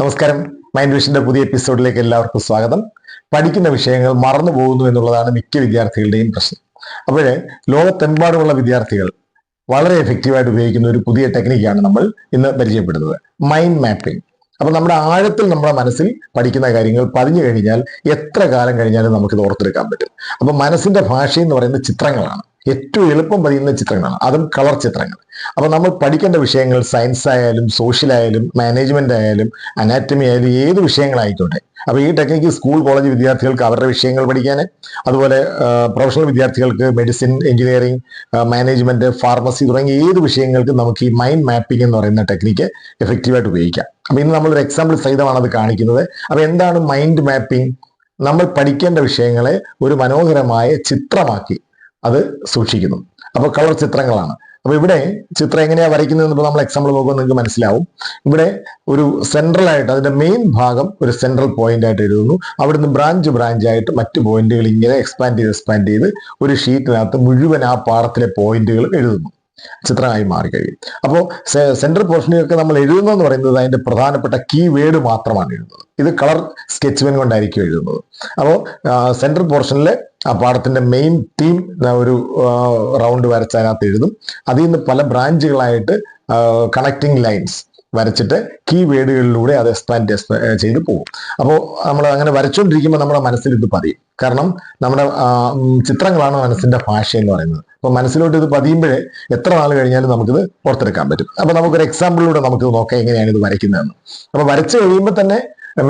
നമസ്കാരം. മൈൻഡ് വിഷന്റെ പുതിയ എപ്പിസോഡിലേക്ക് എല്ലാവർക്കും സ്വാഗതം. പഠിക്കുന്ന വിഷയങ്ങൾ മറന്നു പോകുന്നു എന്നുള്ളതാണ് മിക്ക വിദ്യാർത്ഥികളുടെയും പ്രശ്നം. അപ്പോഴേ ലോകത്തെമ്പാടുമുള്ള വിദ്യാർത്ഥികൾ വളരെ എഫക്റ്റീവായിട്ട് ഉപയോഗിക്കുന്ന ഒരു പുതിയ ടെക്നിക്കാണ് നമ്മൾ ഇന്ന് പരിചയപ്പെടുന്നത്. മൈൻഡ് മാപ്പിംഗ് അപ്പൊ നമ്മുടെ ആഴത്തിൽ നമ്മുടെ മനസ്സിൽ പഠിക്കുന്ന കാര്യങ്ങൾ പതിഞ്ഞു കഴിഞ്ഞാൽ എത്ര കാലം കഴിഞ്ഞാലും നമുക്കിത് ഓർത്തെടുക്കാൻ പറ്റും. അപ്പൊ മനസ്സിന്റെ ഭാഷ എന്ന് പറയുന്നത് ചിത്രങ്ങളാണ്. ഏറ്റവും എളുപ്പം പതിയുന്ന ചിത്രങ്ങളാണ്. അതും കളർ ചിത്രങ്ങൾ. അപ്പോൾ നമ്മൾ പഠിക്കേണ്ട വിഷയങ്ങൾ സയൻസ് ആയാലും സോഷ്യൽ ആയാലും മാനേജ്മെന്റ് ആയാലും അനാറ്റമി ആയാലും ഏത് വിഷയങ്ങളായിക്കോട്ടെ. അപ്പോൾ ഈ ടെക്നിക്ക് സ്കൂൾ കോളേജ് വിദ്യാർത്ഥികൾക്ക് അവരുടെ വിഷയങ്ങൾ പഠിക്കാൻ അതുപോലെ പ്രൊഫഷണൽ വിദ്യാർത്ഥികൾക്ക് മെഡിസിൻ എഞ്ചിനീയറിംഗ് മാനേജ്മെന്റ് ഫാർമസി തുടങ്ങിയ ഏത് വിഷയങ്ങൾക്കും നമുക്ക് ഈ മൈൻഡ് മാപ്പിംഗ് എന്ന് പറയുന്ന ടെക്നിക്ക് എഫക്റ്റീവായിട്ട് ഉപയോഗിക്കാം. അപ്പൊ ഇന്ന് നമ്മളൊരു എക്സാമ്പിൾ സഹിതമാണ് അത് കാണിക്കുന്നത്. അപ്പോൾ എന്താണ് മൈൻഡ് മാപ്പിംഗ് നമ്മൾ പഠിക്കേണ്ട വിഷയങ്ങളെ ഒരു മനോഹരമായ ചിത്രമാക്കി അത് സൂക്ഷിക്കുന്നു. അപ്പോൾ കളർ ചിത്രങ്ങളാണ്. അപ്പൊ ഇവിടെ ചിത്രം എങ്ങനെയാ വരയ്ക്കുന്നത് നമ്മൾ എക്സാമ്പിൾ നോക്കുമ്പോൾ നിങ്ങൾക്ക് മനസ്സിലാവും. ഇവിടെ ഒരു സെൻട്രൽ ആയിട്ട് അതിന്റെ മെയിൻ ഭാഗം ഒരു സെൻട്രൽ പോയിന്റ് ആയിട്ട് എഴുതുന്നു. അവിടുന്ന് ബ്രാഞ്ച് ബ്രാഞ്ച് ആയിട്ട് മറ്റ് പോയിന്റുകൾ ഇങ്ങനെ എക്സ്പാൻഡ് ചെയ്ത് എക്സ്പാൻഡ് ചെയ്ത് ഒരു ഷീറ്റിനകത്ത് മുഴുവൻ ആ പാടത്തിലെ പോയിന്റുകൾ എഴുതുന്നു. ചിത്രമായി മാറിക്കഴിയും അപ്പോൾ സെൻട്രൽ പോർഷനിലൊക്കെ നമ്മൾ എഴുതുന്നതെന്ന് പറയുന്നത് അതിന്റെ പ്രധാനപ്പെട്ട കീ വേർഡ് മാത്രമാണ് എഴുതുന്നത്. ഇത് കളർ സ്കെച്ച് പെൻ കൊണ്ടായിരിക്കും എഴുതുന്നത്. അപ്പോൾ സെൻട്രൽ പോർഷനിലെ ആ പാഠത്തിന്റെ മെയിൻ തീം ഒരു റൗണ്ട് വരച്ച് അതിനകത്ത് എഴുതും. അതിൽ നിന്ന് പല ബ്രാഞ്ചുകളായിട്ട് കണക്റ്റിംഗ് ലൈൻസ് വരച്ചിട്ട് കീ വേഡുകളിലൂടെ അത് എക്സ്പാൻഡ് ചെയ്ത് പോകും. അപ്പോൾ നമ്മൾ അങ്ങനെ വരച്ചുകൊണ്ടിരിക്കുമ്പോൾ നമ്മുടെ മനസ്സിൽ ഇത് പതിയും. കാരണം നമ്മുടെ ചിത്രങ്ങളാണ് മനസ്സിന്റെ ഭാഷ എന്ന് പറയുന്നത്. അപ്പോൾ മനസ്സിലോട്ട് ഇത് പതിയുമ്പോഴേ എത്ര നാൾ കഴിഞ്ഞാലും നമുക്കിത് ഓർത്തെടുക്കാൻ പറ്റും. അപ്പൊ നമുക്കൊരു എക്സാമ്പിളിലൂടെ നമുക്ക് നോക്കാം എങ്ങനെയാണ് ഇത് വരയ്ക്കുന്നതെന്ന്. അപ്പോൾ വരച്ചു കഴിയുമ്പോൾ തന്നെ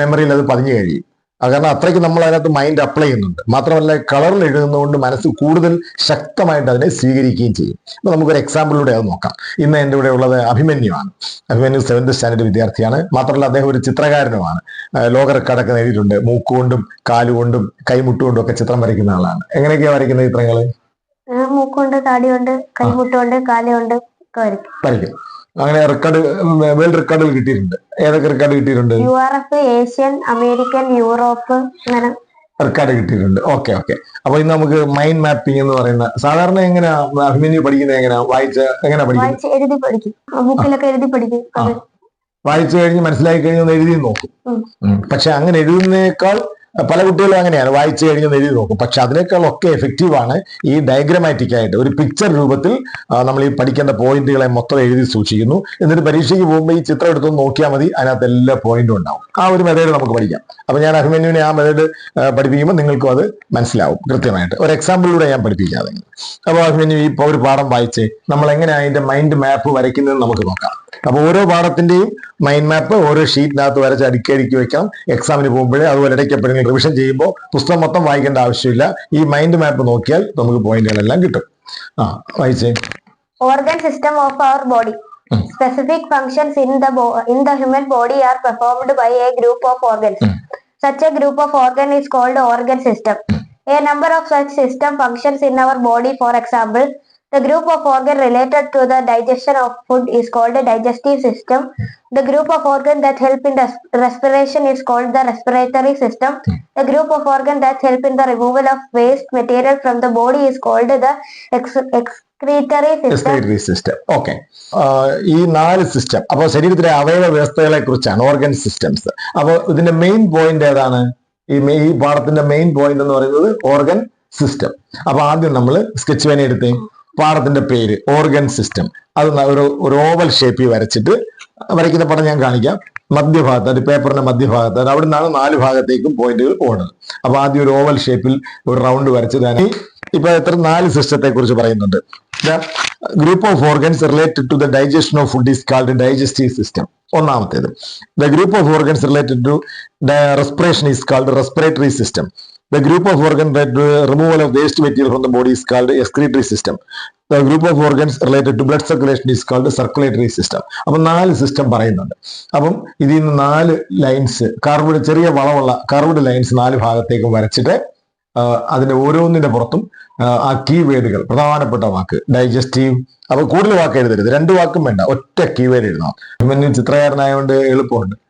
മെമ്മറിയിൽ അത് പതിഞ്ഞു കഴിയും. കാരണം അത്രയ്ക്ക് നമ്മൾ അതിനകത്ത് മൈൻഡ് അപ്ലൈ ചെയ്യുന്നുണ്ട്. മാത്രമല്ല കളറിൽ എഴുതുന്നതുകൊണ്ട് മനസ്സ് കൂടുതൽ ശക്തമായിട്ട് അതിനെ സ്വീകരിക്കുകയും ചെയ്യും. അപ്പൊ നമുക്കൊരു എക്സാമ്പിളിലൂടെ അത് നോക്കാം. ഇന്ന് എന്റെ ഇവിടെ ഉള്ളത് അഭിമന്യുവാണ്. അഭിമന്യു സെവൻത് സ്റ്റാൻഡേർഡ് വിദ്യാർത്ഥിയാണ്. മാത്രമല്ല അദ്ദേഹം ഒരു ചിത്രകാരനുമാണ്. ലോക റെക്കോർഡൊക്കെ നേടിയിട്ടുണ്ട് മൂക്കുകൊണ്ടും കാലുകൊണ്ടും കൈമുട്ടുകൊണ്ടും ഒക്കെ ചിത്രം വരയ്ക്കുന്ന ആളാണ്. എങ്ങനെയൊക്കെയാണ് വരയ്ക്കുന്ന ചിത്രങ്ങൾ മൂക്കുണ്ട് താടിയുണ്ട് കൈമുട്ടുണ്ട് വരയ്ക്കും. വരയ്ക്കും. അങ്ങനെ റെക്കോർഡ് വേൾഡ് റെക്കോർഡുകൾ കിട്ടിയിട്ടുണ്ട്. ഏതൊക്കെ റെക്കോർഡ് കിട്ടിയിട്ടുണ്ട്? U R F Asian American Europe അങ്ങനെ. റെക്കോർഡ് കിട്ടിയിട്ടുണ്ട്. ഓക്കെ ഓക്കെ അപ്പൊ ഇന്ന് നമുക്ക് മൈൻഡ് മാപ്പിംഗ് എന്ന് പറയുന്ന സാധാരണ എങ്ങനെയാ അഭിമന്യു പഠിക്കുന്നത് എങ്ങനെയാ വായിച്ച എങ്ങനെ പഠിക്കും വായിച്ച് എഴുതി പഠിക്കും. ബുക്കിലൊക്കെ എഴുതി പഠിക്കും. വായിച്ചു കഴിഞ്ഞ് മനസ്സിലാക്കി കഴിഞ്ഞ് ഒന്ന് എഴുതി നോക്കും. പക്ഷെ അങ്ങനെ എഴുതുന്നേക്കാൾ പല കുട്ടികളും അങ്ങനെയാണ്. വായിച്ചു കഴിഞ്ഞ് എഴുതി നോക്കും. പക്ഷെ അതിനേക്കാൾ ഒക്കെ എഫക്റ്റീവ് ആണ് ഈ ഡയഗ്രമാറ്റിക് ആയിട്ട്. ഒരു പിക്ചർ രൂപത്തിൽ നമ്മൾ ഈ പഠിക്കേണ്ട പോയിന്റുകളെ മൊത്തം എഴുതി സൂക്ഷിക്കുന്നു. എന്നിട്ട് പരീക്ഷയ്ക്ക് പോകുമ്പോൾ ഈ ചിത്രം എടുത്തു നോക്കിയാൽ മതി. അതിനകത്ത് എല്ലാ പോയിന്റും ഉണ്ടാവും. ആ ഒരു മെത്തേഡ് നമുക്ക് പഠിക്കാം. അപ്പൊ ഞാൻ അഭിമന്യുവിനെ ആ മെത്തേഡ് പഠിപ്പിക്കുമ്പോൾ നിങ്ങൾക്കും അത് മനസ്സിലാവും കൃത്യമായിട്ട്. ഒരു എക്സാമ്പിളിലൂടെ ഞാൻ പഠിപ്പിക്കാതെ അപ്പോൾ അഭിമന്യു ഈ ഒരു പാഠം വായിച്ച്. നമ്മൾ എങ്ങനെയാണ് അതിന്റെ മൈൻഡ് മാപ്പ് വരയ്ക്കുന്നതെന്ന് നമുക്ക് നോക്കാം. അപ്പൊ ഓരോ പാഠത്തിന്റെയും മൈൻഡ് മാപ്പ് ഓരോ ഷീറ്റിനകത്ത് വരച്ച് അടുക്കി അടുക്കി വെക്കാം. എക്സാമിന് പോകുമ്പോഴേ അതുപോലെ ഇടയ്ക്കപ്പെടുന്ന റിവിഷൻ ചെയ്യുമ്പോൾ പുസ്തകം മൊത്തം വായിക്കേണ്ട ആവശ്യമില്ല. ഈ മൈൻഡ് മാപ്പ് നോക്കിയാൽ നമുക്ക് പോയിന്റുകളെല്ലാം കിട്ടും. ആ വായിച്ചേ. Organ system of our body specific functions in the in the human body are performed by a group of organs such a group of organ is called organ system a number of such system functions in our body for example the group of organ related to the digestion of food is called the digestive system the group of organ that help in the respiration is called the respiratory system the group of organ that help in the removal of waste material from the body is called the ex- excretory system respiratory system okay ഈ നാല് system അപ്പോൾ ശരീരത്തിലെ അവയവ വ്യവസ്ഥകളെ കുറിച്ചാണ് organ systems അപ്പോൾ ഇതിന്റെ main point ഏതാണ് ഈ ഈ പാഠത്തിന്റെ മെയിൻ പോയിന്റ് എന്ന് പറയുന്നത് ഓർഗൻ സിസ്റ്റം അപ്പൊ ആദ്യം നമ്മൾ സ്കെച്ച് പേന എടുത്ത് പാഠത്തിന്റെ പേര് ഓർഗൻ സിസ്റ്റം അത് ഒരു ഒരു ഓവൽ ഷേപ്പിൽ വരച്ചിട്ട് വരയ്ക്കുന്ന പടം ഞാൻ കാണിക്കാം. മധ്യഭാഗത്ത് അത് പേപ്പറിന്റെ മധ്യഭാഗത്ത് അത് അവിടെ നിന്നാണ് നാല് ഭാഗത്തേക്കും പോയിന്റുകൾ പോകുന്നത് അപ്പൊ ആദ്യം ഒരു ഓവൽ ഷേപ്പിൽ ഒരു റൗണ്ട് വരച്ചതാണ് ഇപ്പൊ എത്ര നാല് സിസ്റ്റത്തെ കുറിച്ച് പറയുന്നുണ്ട്. Group of organs related to the digestion of food is called digestive system ഒന്നാമത്തേത്. The group of organs related to respiration is called respiratory system the group of organ removal of waste material from the body is called excretory system. The group of organs related to blood circulation is called circulatory system. അപ്പം നാല് system പറയുന്നുണ്ട്. അപ്പം ഇതിൽ നിന്ന് നാല് lines curved ചെറിയ വളവുള്ള curved lines നാല് ഭാഗത്തേക്കും വരച്ചിട്ട് അതിന്റെ അതിന്റെ ഓരോന്നിന്റെ പുറത്തും ആ, കീ കീവേഡുകൾ പ്രധാനപ്പെട്ട വാക്ക് ഡൈജസ്റ്റീവ് അപ്പൊ കൂടുതൽ വാക്ക് എഴുതരുത്. രണ്ട് വാക്കും വേണ്ട ഒറ്റ കീവേഡ് എഴുതണം. ഇവന് ചിത്രകാരനായതുകൊണ്ട് എളുപ്പമുണ്ട്.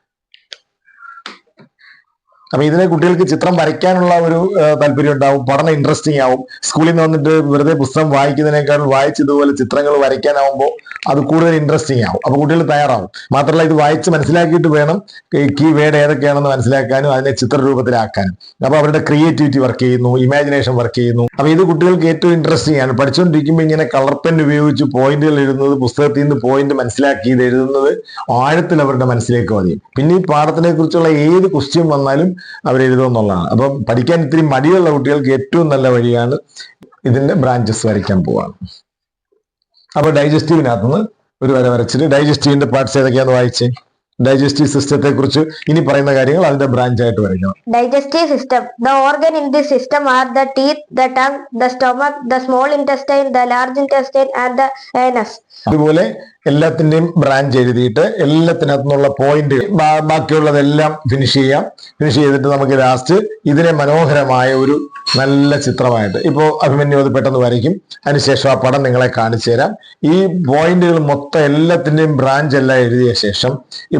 അപ്പൊ ഇതിനെ കുട്ടികൾക്ക് ചിത്രം വരയ്ക്കാനുള്ള ഒരു താല്പര്യം ഉണ്ടാവും പഠനം ഇൻട്രസ്റ്റിംഗ് ആവും. സ്കൂളിൽ നിന്ന് വന്നിട്ട് വെറുതെ പുസ്തകം വായിക്കുന്നതിനേക്കാൾ വായിച്ചതുപോലെ ചിത്രങ്ങൾ വരയ്ക്കാനാവുമ്പോൾ അത് കൂടുതൽ ഇൻട്രസ്റ്റിംഗ് ആവും. അപ്പൊ കുട്ടികൾ തയ്യാറാവും. മാത്രമല്ല ഇത് വായിച്ച് മനസ്സിലാക്കിയിട്ട് വേണം കീ വേർഡ് ഏതൊക്കെയാണെന്ന് മനസ്സിലാക്കാനും അതിനെ ചിത്രരൂപത്തിലാക്കാനും. അപ്പൊ അവരുടെ ക്രിയേറ്റിവിറ്റി വർക്ക് ചെയ്യുന്നു ഇമാജിനേഷൻ വർക്ക് ചെയ്യുന്നു. അപ്പൊ ഇത് കുട്ടികൾക്ക് ഏറ്റവും ഇൻട്രസ്റ്റിംഗ് ആണ്. പഠിച്ചുകൊണ്ടിരിക്കുമ്പോൾ ഇങ്ങനെ കളർ പെൻ ഉപയോഗിച്ച് പോയിന്റുകൾ എഴുതുന്നത് പുസ്തകത്തിൽ നിന്ന് പോയിന്റ് മനസ്സിലാക്കി ഇത് എഴുതുന്നത് ആഴത്തിൽ അവരുടെ മനസ്സിലേക്ക് മതി പിന്നെ ഈ പാഠത്തിനെ കുറിച്ചുള്ള ഏത് ക്വസ്റ്റ്യൻ വന്നാലും അവർ എഴുതുമെന്നുള്ളതാണ് അപ്പം പഠിക്കാൻ ഇത്തിരി മടിയുള്ള കുട്ടികൾക്ക് ഏറ്റവും നല്ല വഴിയാണ് ഇതിന്റെ ബ്രാഞ്ചസ് വരയ്ക്കാൻ പോവാണ് അപ്പൊ ഡൈജസ്റ്റീവിനകത്തുനിന്ന് ഒരു വര വരച്ചിട്ട് ഡൈജസ്റ്റീവിന്റെ പാർട്സ് ഏതൊക്കെയാണെന്ന് വായിച്ചേ. ഡൈജസ്റ്റീവ് സിസ്റ്റത്തെ കുറിച്ച് ഇനി പറയുന്ന കാര്യങ്ങൾ അതിന്റെ ബ്രാഞ്ച് ആയിട്ട് വരയ്ക്കണം. Digestive system the organ in the system are the teeth the tongue the stomach the small intestine the large intestine and the anus അതുപോലെ എല്ലാത്തിന്റെയും ബ്രാഞ്ച് എഴുതിയിട്ട് എല്ലാത്തിനകത്തുനിന്നുള്ള പോയിന്റ് ബാക്കിയുള്ളതെല്ലാം ഫിനിഷ് ചെയ്യാം. ഫിനിഷ് ചെയ്തിട്ട് നമുക്ക് ലാസ്റ്റ് ഇതിനെ മനോഹരമായ ഒരു നല്ല ചിത്രമായിട്ട് ഇപ്പോൾ അഭിമന്യു അത് പെട്ടെന്ന് വരയ്ക്കും. അതിനുശേഷം ആ പടം നിങ്ങളെ കാണിച്ചു തരാം. ഈ പോയിന്റുകൾ മൊത്തം എല്ലാത്തിന്റെയും ബ്രാഞ്ച് എല്ലാം എഴുതിയ ശേഷം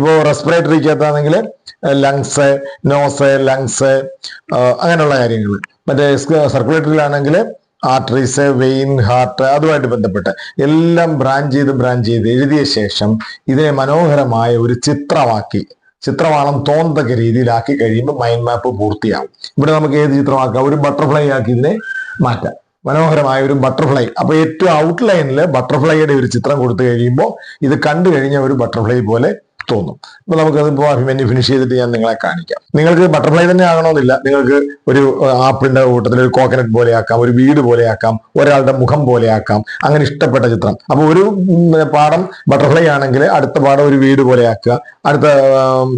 ഇപ്പോ റെസ്പിറേറ്ററിക്കകത്താണെങ്കിൽ ലങ്സ് നോസ് ലങ്സ് അങ്ങനെയുള്ള കാര്യങ്ങൾ മറ്റേ സർക്കുലേറ്ററിയിലാണെങ്കിൽ ആർട്ടറീസ് വെയിൻ ഹാർട്ട് അതുമായിട്ട് ബന്ധപ്പെട്ട് എല്ലാം ബ്രാഞ്ച് ചെയ്ത് ബ്രാഞ്ച് ചെയ്ത് എഴുതിയ ശേഷം ഇതിനെ മനോഹരമായ ഒരു ചിത്രമാക്കി ചിത്രമാണം തോന്നത്തക്ക രീതിയിലാക്കി കഴിയുമ്പോൾ മൈൻഡ് മാപ്പ് പൂർത്തിയാവും. ഇവിടെ നമുക്ക് ഏത് ചിത്രമാക്കാം? ഒരു ബട്ടർഫ്ലൈ ആക്കി ഇതിനെ മാറ്റാം. മനോഹരമായ ഒരു ബട്ടർഫ്ലൈ അപ്പൊ ഏറ്റവും ഔട്ട്ലൈനിൽ ബട്ടർഫ്ലൈയുടെ ഒരു ചിത്രം കൊടുത്തു കഴിയുമ്പോൾ ഇത് കണ്ടു കഴിഞ്ഞ ഒരു ബട്ടർഫ്ലൈ പോലെ തോന്നും. അപ്പൊ നമുക്കതിപ്പോ അഭിമന്യു ഫിനിഷ് ചെയ്തിട്ട് ഞാൻ നിങ്ങളെ കാണിക്കാം. നിങ്ങൾക്ക് ബട്ടർഫ്ലൈ തന്നെ ആകണമെന്നില്ല. നിങ്ങൾക്ക് ഒരു ആപ്പിളിന്റെ കൂട്ടത്തിൽ ഒരു കോക്കനട്ട് പോലെ ആക്കാം ഒരു വീട് പോലെ ആക്കാം ഒരാളുടെ മുഖം പോലെ ആക്കാം. അങ്ങനെ ഇഷ്ടപ്പെട്ട ചിത്രം. അപ്പൊ ഒരു പാടം ബട്ടർഫ്ലൈ ആണെങ്കിൽ അടുത്ത പാടം ഒരു വീട് പോലെ ആക്കുക. അടുത്ത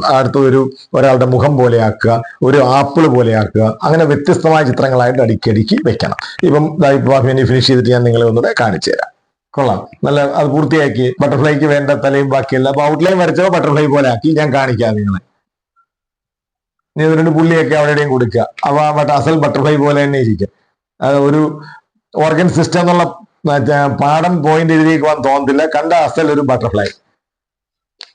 അടുത്ത ഒരു ഒരാളുടെ മുഖം പോലെ ആക്കുക. ഒരു ആപ്പിൾ പോലെ ആക്കുക. അങ്ങനെ വ്യത്യസ്തമായ ചിത്രങ്ങളായിട്ട് അടിക്കടിക്ക് വെക്കണം. ഇപ്പം ഇപ്പൊ അഭിമന്യു ഫിനിഷ് ചെയ്തിട്ട് ഞാൻ നിങ്ങളെ ഒന്നുകൂടെ കാണിച്ചു തരാം കൊള്ളാം. നല്ല അത് പൂർത്തിയാക്കി. ബട്ടർഫ്ലൈക്ക് വേണ്ട തലയും ബാക്കിയല്ല. അപ്പൊ ഔട്ട്ലൈൻ വരച്ചോ ബട്ടർഫ്ലൈ പോലെ ആക്കി. ഞാൻ കാണിക്കാം നിങ്ങളെ നീ രണ്ട് പുള്ളിയൊക്കെ അവിടെയും കൊടുക്കുക. അവ ബട്ട് അസൽ ബട്ടർഫ്ലൈ പോലെ തന്നെ ഇരിക്കുക അത് ഒരു ഓർഗൻ സിസ്റ്റം എന്നുള്ള പാഠം പോയിന്റ് എഴുതിയേക്കുവാൻ തോന്നത്തില്ല. കണ്ട അസൽ ഒരു ബട്ടർഫ്ലൈ.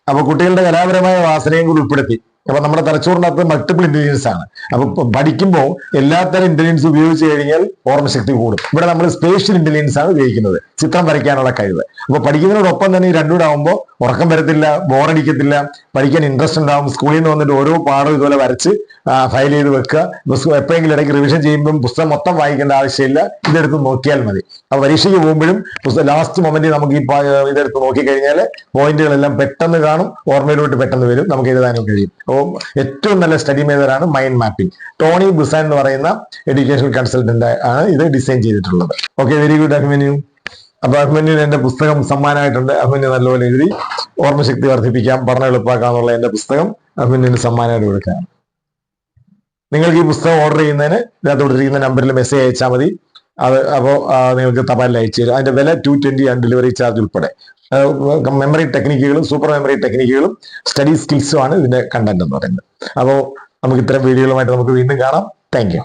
അപ്പൊ കുട്ടികളുടെ കലാപരമായ വാസനയും കൂടി ഉൾപ്പെടുത്തി. അപ്പൊ നമ്മുടെ തലച്ചോറിനകത്ത് മൾട്ടിപ്പിൾ ഇന്റലിജൻസ് ആണ്. അപ്പൊ പഠിക്കുമ്പോൾ എല്ലാത്തരം ഇന്റലിജൻസ് ഉപയോഗിച്ച് കഴിഞ്ഞാൽ ഓർമ്മശക്തി കൂടും. ഇവിടെ നമ്മൾ സ്പേഷ്യൽ ഇന്റലിജൻസ് ആണ് ഉപയോഗിക്കുന്നത്. ചിത്രം വരയ്ക്കാനുള്ള കഴിവ്. അപ്പൊ പഠിക്കുന്നതിനോടൊപ്പം തന്നെ ഈ രണ്ടുകൂടെ ആകുമ്പോൾ ഉറക്കം വരത്തില്ല ബോറടിക്കത്തില്ല പഠിക്കാൻ ഇൻട്രസ്റ്റ് ഉണ്ടാവും സ്കൂളിൽ നിന്ന് വന്നിട്ട് ഓരോ പാഠം ഇതുപോലെ വരച്ച് ഫയൽ ചെയ്ത് വെക്കുക. എപ്പോഴെങ്കിലും ഇടയ്ക്ക് റിവിഷൻ ചെയ്യുമ്പോൾ പുസ്തകം മൊത്തം വായിക്കേണ്ട ആവശ്യമില്ല. ഇതെടുത്ത് നോക്കിയാൽ മതി. അപ്പൊ പരീക്ഷയ്ക്ക് പോകുമ്പോഴും പുസ്തകം ലാസ്റ്റ് മൊമെന്റിൽ നമുക്ക് ഈ ഇതെടുത്ത് നോക്കിക്കഴിഞ്ഞാൽ പോയിന്റുകളെല്ലാം പെട്ടെന്ന് കാണും ഓർമ്മയിലോട്ട് പെട്ടെന്ന് വരും നമുക്ക് എഴുതാനും കഴിയും. ഏറ്റവും നല്ല സ്റ്റഡി മേജറാണ് മൈൻഡ് മാപ്പിംഗ് ടോണി ബുസാൻ എന്ന് പറയുന്ന എഡ്യൂക്കേഷണൽ കൺസൾട്ടന്റ് ആണ് ഇത് ഡിസൈൻ ചെയ്തിട്ടുള്ളത്. Okay very good Abhimanyu. അപ്പൊ അഭിമന്യുവിന് എന്റെ പുസ്തകം സമ്മാനമായിട്ടുണ്ട്. അഭിമന്യു നല്ലപോലെ എഴുതി ഓർമ്മശക്തി വർദ്ധിപ്പിക്കാം പഠനം എളുപ്പാക്കാന്നുള്ള എന്റെ പുസ്തകം അഭിമന്യുവിന് സമ്മാനമായിട്ട് കൊടുക്കാം. നിങ്ങൾക്ക് ഈ പുസ്തകം ഓർഡർ ചെയ്യുന്നതിന് ഇതിനകത്ത് കൊടുത്തിരിക്കുന്ന നമ്പറിൽ മെസ്സേജ് അയച്ചാൽ മതി. അത് അപ്പോൾ നിങ്ങൾക്ക് തപാലിൽ അയച്ചു തരും. അതിന്റെ വില ടു ട്വന്റി ആണ് ഡെലിവറി ചാർജ് ഉൾപ്പെടെ. മെമ്മറി ടെക്നിക്കുകളും സൂപ്പർ മെമ്മറി ടെക്നിക്കുകളും സ്റ്റഡി സ്കിൽസും ആണ് ഇതിന്റെ കണ്ടന്റ് എന്ന് പറയുന്നത്. അപ്പോൾ നമുക്ക് ഇത്തരം വീഡിയോകളുമായിട്ട് നമുക്ക് വീണ്ടും കാണാം. താങ്ക്